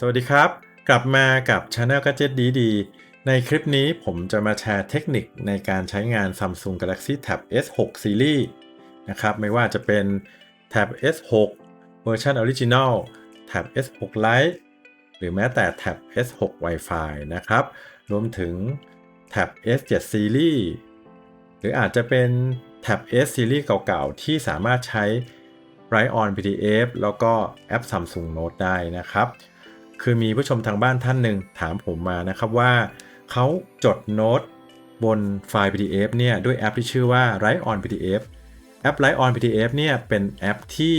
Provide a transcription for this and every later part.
สวัสดีครับ กลับมากับ Channel Gadget ดีดี ในคลิปนี้ผมจะมาแชร์เทคนิคในการใช้งาน Samsung Galaxy Tab S6 Series นะครับ ไม่ว่าจะเป็น Tab S6 เวอร์ชันออริจิน l Tab S6 Lite หรือแม้แต่ Tab S6 Wi-Fi นะครับ รวมถึง Tab S7 Series หรืออาจจะเป็น Tab S Series เก่าๆ ที่สามารถใช้ Write on PDF แล้วก็แอป Samsung Note ได้นะครับ คือมีผู้ชมทางบ้านท่านหนึ่งถามผมมานะครับว่าเขาจดโน้ตบนไฟล์ PDF เนี่ยด้วยแอปที่ชื่อว่า Write on PDF แอป Write on PDF เนี่ยเป็นแอปที่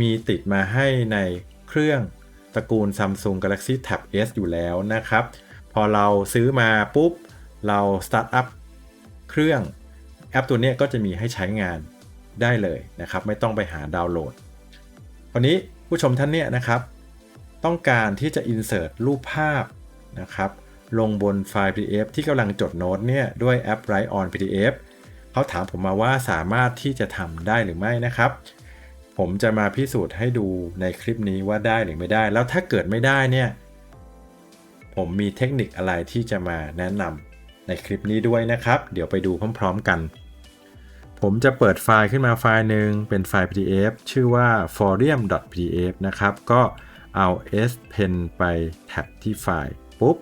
มีติดมาให้ในเครื่องตระกูล Samsung Galaxy Tab S อยู่แล้วนะครับ พอเราซื้อมาปุ๊บ เราสตาร์ทอัพเครื่องแอปตัวนี้ก็จะมีให้ใช้งานได้เลยนะครับ ไม่ต้องไปหาดาวน์โหลดวันนี้ผู้ชมท่านเนี่ยนะครับ ต้องการที่จะ insert รูปภาพนะครับลงบนไฟล์ PDF ที่กำลังจดโน้ตเนี่ยด้วยแอป Write on PDF เขาถามผมมาว่าสามารถที่จะทำได้หรือไม่นะครับ ผมจะมาพิสูจน์ให้ดูในคลิปนี้ว่าได้หรือไม่ได้ แล้วถ้าเกิดไม่ได้เนี่ยผมมีเทคนิคอะไรที่จะมาแนะนำในคลิปนี้ด้วยนะครับ เดี๋ยวไปดูพร้อมๆกัน ผมจะเปิดไฟล์ขึ้นมาไฟล์หนึ่งเป็นไฟล์ PDF ชื่อว่า forium pdf นะครับ ก็ เอา S Pen ไปแท็บที่ไฟล์ปุ๊บ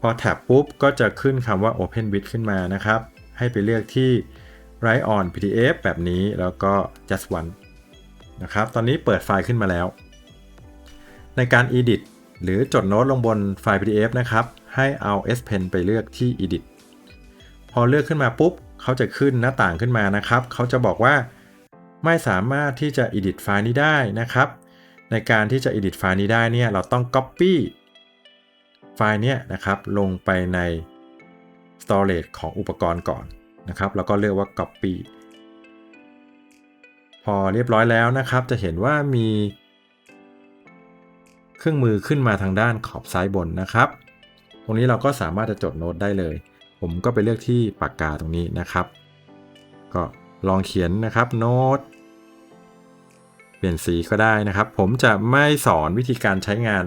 พอแท็บปุ๊บก็จะขึ้นคำว่า Open with ขึ้นมานะครับ ให้ไปเลือกที่ Write on PDF แบบนี้แล้วก็ just one นะครับ ตอนนี้เปิดไฟล์ขึ้นมาแล้ว ในการ edit หรือจดโน้ตลงบนไฟล์ PDF นะครับ ให้เอา S Pen ไปเลือกที่ edit พอเลือกขึ้นมาปุ๊บ เขาจะขึ้นหน้าต่างขึ้นมานะครับ เขาจะบอกว่า ไม่สามารถที่จะ edit ไฟล์นี้ได้นะครับ ในการที่จะ edit ไฟล์นี้ได้เนี่ยเราต้อง copy ไฟล์เนี้ยนะครับลงไปใน storage ของอุปกรณ์ก่อนนะครับแล้วก็เลือกว่า copy พอเรียบร้อยแล้วนะครับ จะเห็นว่ามี เครื่องมือขึ้นมาทางด้านขอบซ้ายบนนะครับ ตรงนี้เราก็สามารถจะจดโน้ตได้เลย ผมก็ไปเลือกที่ปากกาตรงนี้นะครับ ก็ลองเขียนนะครับโน้ต เปลี่ยนสีก็ได้นะครับ ผมจะไม่สอนวิธีการใช้งาน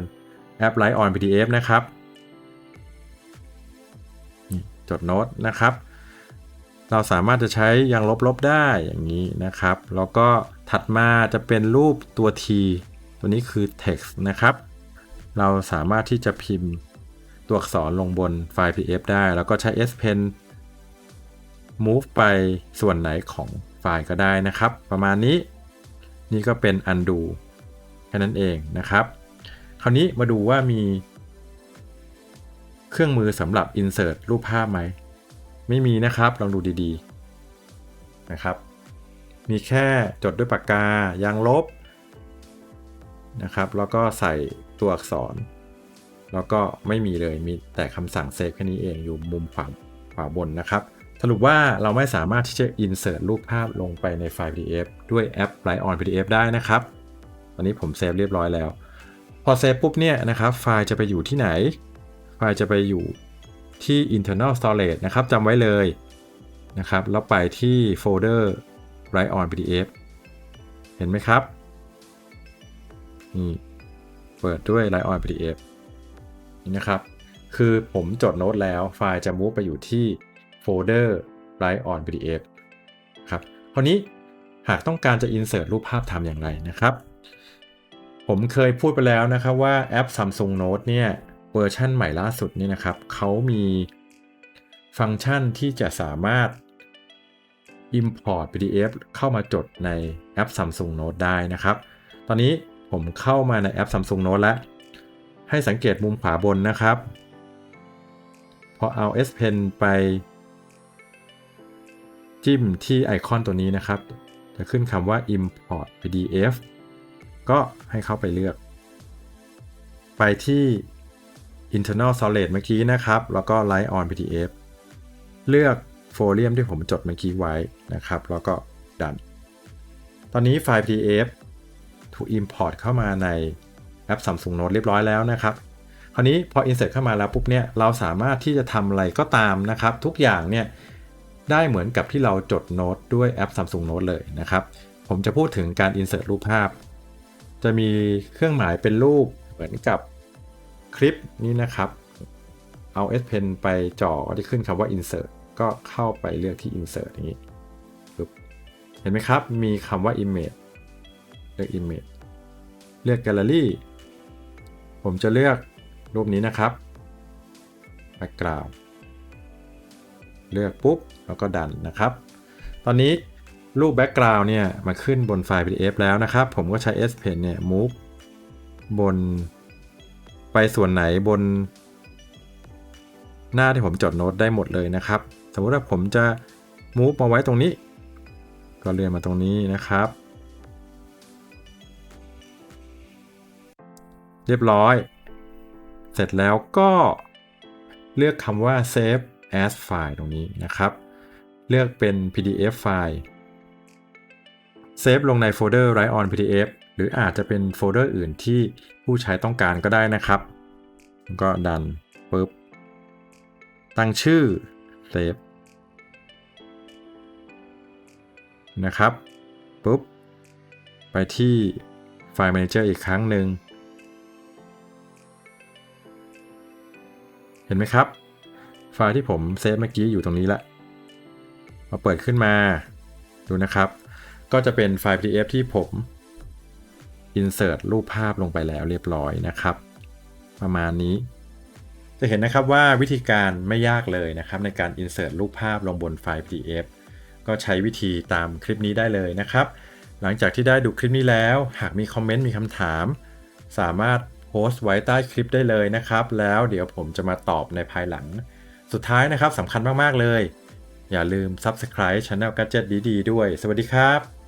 แอป Write on PDF นะครับจดโน้ตนะครับ เราสามารถจะใช้ยางลบๆได้อย่างนี้นะครับ แล้วก็ถัดมาจะเป็นรูปตัว T ตัวนี้คือ text นะครับ เราสามารถที่จะพิมพ์ตัวอักษรลงบนไฟล์ PDF ได้ แล้วก็ใช้ S Pen move ไปส่วนไหนของไฟล์ก็ได้นะครับ ประมาณนี้ นี่ก็เป็น undo แค่นั้นเองนะครับ คราวนี้มาดูว่ามี เครื่องมือสำหรับ insert รูปภาพไหม ไม่มีนะครับ ลองดูดีๆนะครับ มีแค่จดด้วยปากกายางลบนะครับ แล้วก็ใส่ตัวอักษร แล้วก็ไม่มีเลยมีแต่คำสั่งเซฟแค่นี้เองอยู่มุมขวาขวาบนนะครับ สรุปว่าเราไม่สามารถที่จะ insert รูปภาพลงไปในไฟล์ PDF ด้วยแอป Write on PDF ได้นะครับ ตอนนี้ผมเซฟเรียบร้อยแล้ว พอเซฟปุ๊บเนี่ยนะครับไฟล์จะไปอยู่ที่ไหน ไฟล์จะไปอยู่ที่ internal storage นะครับจำไว้เลยนะครับ แล้วไปที่โฟลเดอร์ Write on PDF เห็นไหมครับนี่เปิดด้วย Write on PDF นี่นะครับ คือผมจดโน้ตแล้วไฟล์จะ move ไปอยู่ที่ โฟลเดอร์ Write on PDF ครับคราวนี้หากต้องการจะ insert รูปภาพทำอย่างไรนะครับ ผมเคยพูดไปแล้วนะครับว่าแอป Samsung Note เนี่ยเวอร์ชันใหม่ล่าสุดนี่นะครับเขามีฟังก์ชันที่จะสามารถ Import PDF เข้ามาจดในแอป Samsung Note ได้นะครับ ตอนนี้ผมเข้ามาในแอป Samsung Note แล้ว ให้สังเกตมุมขวาบนนะครับ พอเอา S Pen ไป จิ้มที่ไอคอนตัวนี้นะครับ จะขึ้นคำว่า import PDF ก็ให้เข้าไปเลือก ไปที่ internal storage เมื่อกี้นะครับ แล้วก็ write on PDF เลือกโฟลเดียมที่ผมจดเมื่อกี้ไว้นะครับ แล้วก็ดัน ตอนนี้ไฟล์ PDF ถูก import เข้ามาในแอป Samsung Note เรียบร้อยแล้วนะครับคราวนี้พอ insert เข้ามาแล้วปุ๊บเนี่ยเราสามารถที่จะทำอะไรก็ตามนะครับ ทุกอย่างเนี่ย ได้เหมือนกับที่เราจดโน้ตด้วยแอป Samsung Note เลยนะครับ ผมจะพูดถึงการ insert รูปภาพ จะมีเครื่องหมายเป็นรูปเหมือนกับคลิปนี้นะครับ เอา S Pen ไปจ่อที่ขึ้นคำว่า insert ก็เข้าไปเลือกที่ insert อย่างนี้เห็นไหมครับ มีคำว่า image เลือก image เลือก gallery ผมจะเลือกรูปนี้นะครับ background เลือกปุ๊บแล้วก็ดันนะครับ ตอนนี้รูป background เนี่ยมาขึ้นบนไฟล์ PDF แล้วนะครับ ผมก็ใช้ S Pen เนี่ย move บนไปส่วนไหนบน หน้าที่ผมจดโน้ตได้หมดเลยนะครับ สมมติว่าผมจะ move มาไว้ตรงนี้ ก็เลื่อนมาตรงนี้นะครับ เรียบร้อย เสร็จแล้วก็เลือกคำว่า save as file ตรงนี้นะครับ เลือกเป็น PDF ไฟล์เซฟลงในโฟลเดอร์ Write on PDF หรืออาจจะเป็นโฟลเดอร์อื่นที่ผู้ใช้ต้องการก็ได้นะครับ ก็ดันปุ๊บตั้งชื่อ Save นะครับปุ๊บไปที่ไฟล์ Manager อีกครั้งหนึ่ง เห็นไหมครับ ไฟล์ที่ผมเซฟเมื่อกี้อยู่ตรงนี้ละมาเปิดขึ้นมาดูนะครับ ก็จะเป็นไฟล์ PDF ที่ผม insert รูปภาพลงไปแล้วเรียบร้อยนะครับ ประมาณนี้ จะเห็นนะครับว่าวิธีการไม่ยากเลยนะครับ ในการ insert รูปภาพลงบนไฟล์ PDF ก็ใช้วิธีตามคลิปนี้ได้เลยนะครับ หลังจากที่ได้ดูคลิปนี้แล้ว หากมีคอมเมนต์มีคำถาม สามารถโพสต์ไว้ใต้คลิปได้เลยนะครับ แล้วเดี๋ยวผมจะมาตอบในภายหลัง สุดท้ายนะครับสำคัญมาก ๆ เลย อย่าลืม Subscribe Channel Gadget ดี ๆ ด้วย สวัสดีครับ